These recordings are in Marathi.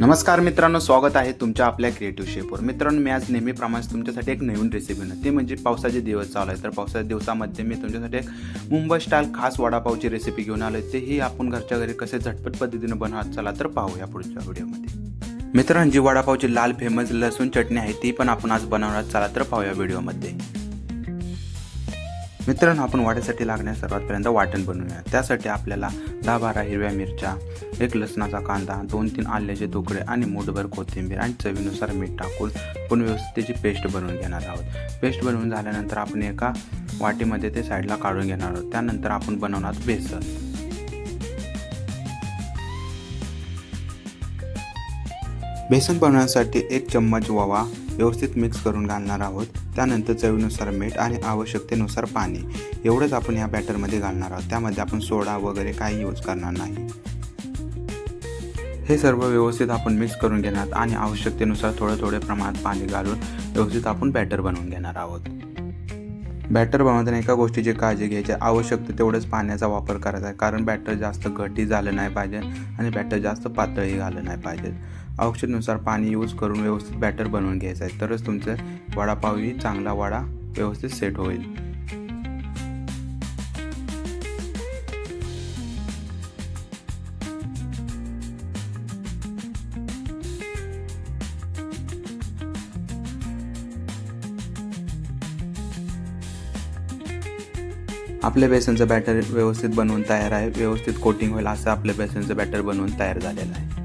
नमस्कार मित्रांनो स्वागत आहे तुमच्या आपल्या क्रिएटिव्ह शेपवर मित्रांनो मी आज नेहमीप्रमाणे तुमच्यासाठी एक नवीन रेसिपी ना ते म्हणजे पावसाचे दिवस चालू आहे तर पावसाच्या दिवसामध्ये मी तुमच्यासाठी एक मुंबई स्टाईल खास वडापावची रेसिपी घेऊन आलो आहे तेही आपण घरच्या घरी कसे झटपट पद्धतीने बनवत चला तर पाहूया पुढच्या व्हिडिओमध्ये. मित्रांनो जी वडापावची लाल फेमस लसूण चटणी आहे ती पण आपण आज बनवणार चला तर पाहूया व्हिडिओमध्ये. मित्रांनो आपण वाढीसाठी लागण्यास सर्वातपर्यंत वाटण बनवूया. त्यासाठी आपल्याला दहा बारा हिरव्या मिरच्या एक लसणाचा कांदा दोन तीन आल्याचे तुकडे आणि मूठभर कोथिंबीर आणि चवीनुसार मीठ टाकून पण व्यवस्थित त्याची पेस्ट बनवून घेणार आहोत. पेस्ट बनवून झाल्यानंतर आपण एका वाटीमध्ये ते साईडला काढून घेणार आहोत. त्यानंतर आपण बनवणार बेसन. बेसन बनवण्यासाठी एक चम्मच ववा व्यवस्थित मिक्स करून घालणार आहोत. त्यानंतर चवीनुसार मीठ आणि आवश्यकतेनुसार पाणी. एवढंच आपण या बॅटरमध्ये घालणार आहोत. त्यामध्ये आपण सोडा वगैरे काही यूज करणार नाही. हे सर्व व्यवस्थित आपण मिक्स करून घेणार आणि आवश्यकतेनुसार थोडं थोडे प्रमाणात पाणी घालून व्यवस्थित आपण बॅटर बनवून घेणार आहोत. बॅटर बनवताना एका गोष्टीची काळजी घ्यायची. आवश्यक तेवढंच पाण्याचा वापर करायचा आहे. कारण बॅटर जास्त घटी झालं नाही पाहिजे आणि बॅटर जास्त पातळही झालं नाही पाहिजे. औषधनुसार पाणी यूज करून व्यवस्थित बॅटर बनवून घ्यायचं आहे. तरच तुमचं वडापावही चांगला वडा व्यवस्थित सेट होईल. आपल्या बेसनचं बॅटर व्यवस्थित बनवून तयार आहे. व्यवस्थित कोटिंग होईल असं आपल्या बेसनचं बॅटर बनवून तयार झालेलं आहे.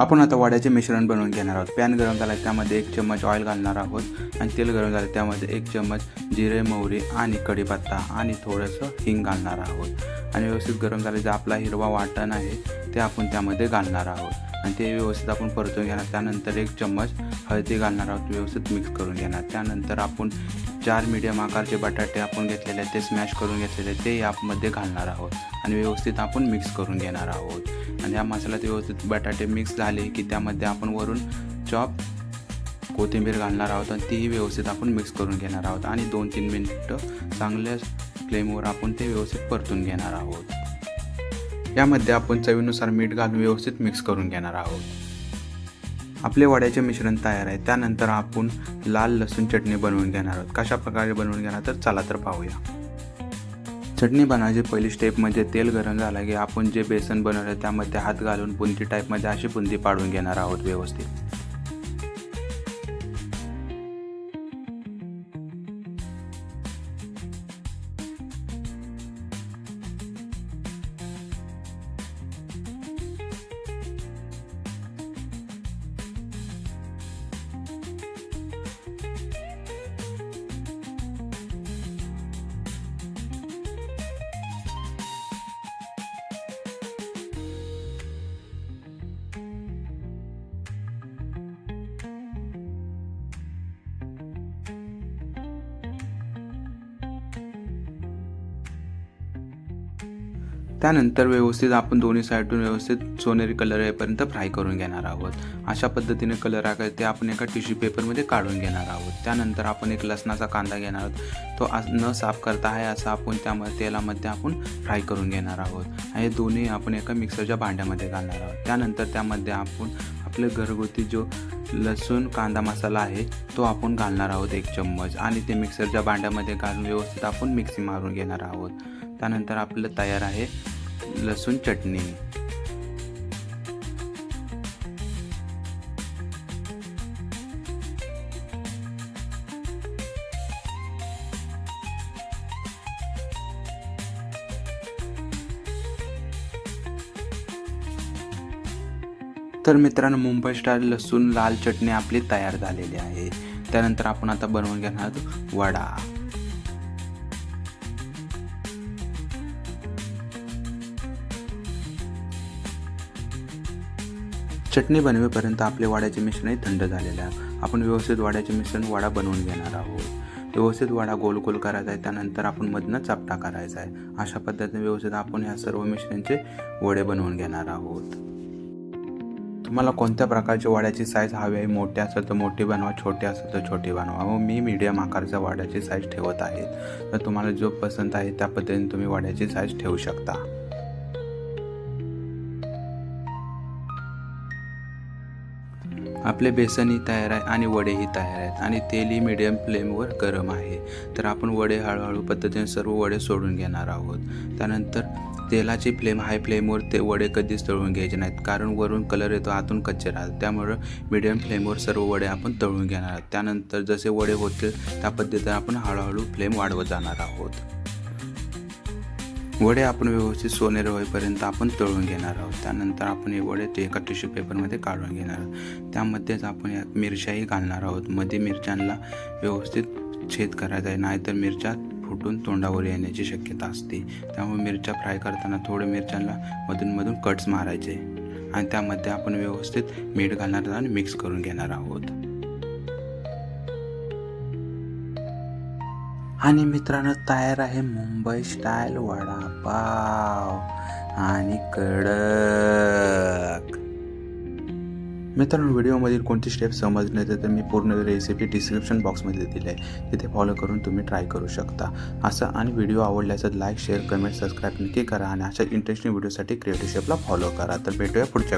आपण आता वड्याचे मिश्रण बनवून घेणार आहोत. पॅन गरम झाला त्यामध्ये एक चम्मच ऑइल घालणार आहोत आणि तेल गरम झालं त्यामध्ये एक चम्मच जिरे मोहरी आणि कढीपत्ता आणि थोडंसं हिंग घालणार आहोत. आणि व्यवस्थित गरम झाले जे आपला हिरवा वाटण आहे ते आपण त्यामध्ये घालणार आहोत. आणि ते व्यवस्थित आपण परतून घेणार. त्यानंतर एक चम्मच हळदी घालणार आहोत व्यवस्थित मिक्स करून घेणार. त्यानंतर आपण चार मीडियम आकारचे बटाटे आपण घेतलेले आहेत ते स्मॅश करून घेतलेले ते यामध्ये घालणार आहोत. आणि व्यवस्थित आपण मिक्स करून घेणार आहोत. आणि या मसाल्यात व्यवस्थित बटाटे मिक्स झाले की त्यामध्ये आपण वरून चॉप कोथिंबीर घालणार आहोत आणि तीही व्यवस्थित आपण मिक्स करून घेणार आहोत. आणि दोन तीन मिनटं चांगल्या फ्लेमवर आपण ते व्यवस्थित परतून घेणार आहोत. यामध्ये आपण चवीनुसार मीठ घालून व्यवस्थित मिक्स करून घेणार आहोत. आपले वड्याचे मिश्रण तयार आहे. त्यानंतर आपण लाल लसूण चटणी बनवून घेणार आहोत. कशा प्रकारे बनवून घेणार तर चला तर पाहूया. चटणी बनवायची पहिली स्टेप म्हणजे तेल गरम झालं की आपण जे बेसन बनवलं त्यामध्ये हात घालून बुंदी टाईपमध्ये अशी बुंदी पाडून घेणार आहोत व्यवस्थित. त्यानंतर व्यवस्थित आपण दोन्ही साईडून व्यवस्थित सोनेरी कलर येईपर्यंत फ्राय करून घेणार आहोत. अशा पद्धतीने कलर आहे ते आपण एका टिश्यू पेपरमध्ये काढून घेणार आहोत. त्यानंतर आपण एक लसणाचा कांदा घेणार आहोत. तो आज न साफ करता आहे असं आपण त्यामध्ये तेलामध्ये आपण फ्राय करून घेणार आहोत. हे दोन्ही आपण एका मिक्सरच्या भांड्यामध्ये घालणार आहोत. त्यानंतर त्यामध्ये आपण आपले घरगुती जो लसूण कांदा मसाला आहे तो आपण घालणार आहोत एक चम्मच. आणि ते मिक्सरच्या भांड्यामध्ये घालून व्यवस्थित आपण मिक्सी मारून घेणार आहोत. त्यानंतर आपलं तयार आहे लसूण चटणी. तर मित्रांनो मुंबई स्टाईल लसूण लाल चटणी आपली तयार झालेली आहे. त्यानंतर आपण आता बनवून घेणार आहोत वडा. चटणी बनवेपर्यंत आपले वाड्याचे मिश्रण थंड झालेले आहे. आपण व्यवस्थित वाड्याचे मिश्रण वडा बनवून घेणार आहोत. व्यवस्थित वडा गोल गोल करायचा आहे. त्यानंतर आपण मधनं चपटा करायचा आहे. अशा पद्धतीने व्यवस्थित आपण ह्या सर्व मिश्रणचे वडे बनवून घेणार आहोत. तुम्हाला कोणत्या प्रकारच्या वाड्याची साईज हवी आहे? मोठी असेल तर मोठी बनवा छोटी असेल तर छोटी बनवा. व मी मीडियम आकारच्या वाड्याची साईज ठेवत आहे. तर तुम्हाला जो पसंत आहे त्या पद्धतीने तुम्ही वाड्याची साईज ठेवू शकता. आपले बेसनही तयार आहे आणि वडेही तयार आहेत आणि तेलही मिडियम फ्लेमवर गरम आहे. तर आपण वडे हळूहळू पद्धतीने सर्व वडे सोडून घेणार आहोत. त्यानंतर तेलाची फ्लेम हाय फ्लेमवर ते वडे कधीच तळून घ्यायचे नाहीत. कारण वरून कलर येतो आतून कच्चे राहतात. त्यामुळं मिडियम फ्लेमवर सर्व वडे आपण तळून घेणार आहोत. त्यानंतर जसे वडे होतील त्या पद्धतीने आपण हळूहळू फ्लेम वाढवत जाणार आहोत. वडे आपण व्यवस्थित सोनेर होईपर्यंत आपण तळून घेणार आहोत. त्यानंतर आपण हे वडे ते एका टिश्यू पेपरमध्ये काढून घेणार आहोत. त्यामध्येच आपण यात मिरच्याही घालणार आहोत. मध्ये मिरच्यांना व्यवस्थित छेद करायचा आहे. नाहीतर मिरच्या फुटून तोंडावर येण्याची शक्यता असते. त्यामुळे मिरच्या फ्राय करताना थोडे मिरच्यांना मधून मधून कट्स मारायचे. आणि त्यामध्ये आपण व्यवस्थित मीठ घालणार आणि मिक्स करून घेणार आहोत. आणि मित्रांनो तयार आहे मुंबई स्टाईल वडापाव. आणि कडक मित्रांनो व्हिडिओमधील कोणती स्टेप समजले नाही तर मी पूर्ण रेसिपी डिस्क्रिप्शन बॉक्समध्ये दिली आहे. तिथे फॉलो करून तुम्ही ट्राय करू शकता. असं आणि व्हिडिओ आवडल्यास लाईक शेअर कमेंट सबस्क्राईब नक्की करा आणि अशा इंटरेस्टिंग व्हिडिओसाठी क्रिएटिव्ह शेपला फॉलो करा. तर भेटूया पुढच्या